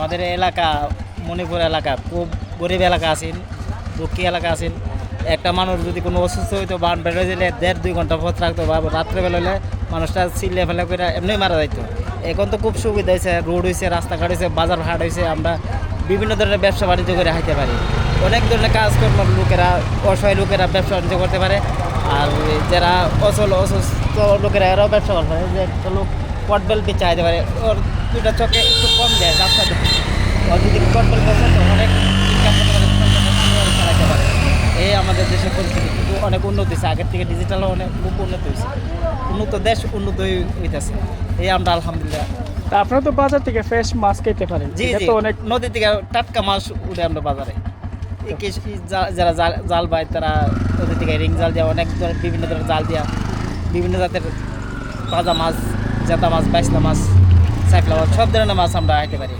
আমাদের এলাকা, মণিপুর এলাকা খুব গরিব এলাকা আছেন দুঃখী এলাকা আছেন একটা মানুষ যদি কোনো অসুস্থ হইতো, বান বেরোয় দিলে দেড় দুই ঘণ্টা পথ রাখতো, বা রাত্রেবেলা হলে মানুষটা চিল্লে ফেলে করে এমনি মারা যাইতো। এখন তো খুব সুবিধা হয়েছে রোড হয়েছে রাস্তাঘাট হয়েছে বাজার হাট হয়েছে আমরা বিভিন্ন ধরনের ব্যবসা বাণিজ্য করে হাইতে পারি। অনেক ধরনের কাজকর্ম লোকেরা, অসহায় লোকেরা ব্যবসা বাণিজ্য করতে পারে। আর যারা অচল, অসুস্থ লোকেরা, এরাও ব্যবসা করতে পারে যে একটা লোক পটবেল বেচা যেতে পারে। ওর দুটা চোখে একটু কম দেয় রাস্তা ওর যদি পটবেল বেচে তো অনেক ইনকাম করতে পারে চালাতে পারে। এই আমাদের দেশের পরিস্থিতি কিন্তু অনেক উন্নত হয়েছে। আগের থেকে ডিজিটাল অনেক খুব উন্নত হয়েছে। উন্নত দেশ উন্নত হই- হইতেছে। এই আমরা আলহামদুলিল্লাহ। আপনারা তো বাজার থেকে ফ্রেশ মাছ খেতে পারেন। জি তো অনেক নদী থেকে টাটকা মাছ উঠে আমরা বাজারে। যারা জাল- জাল পায় তারা নদী থেকে রিং জাল দেওয়া অনেক ধরনের বিভিন্ন ধরনের জাল দেওয়া বিভিন্ন জাতের তাজা মাছ জেতা মাছ বাইসলা মাছ সাইফলা মাছ সব ধরনের মাছ আমরা আইতে পারি।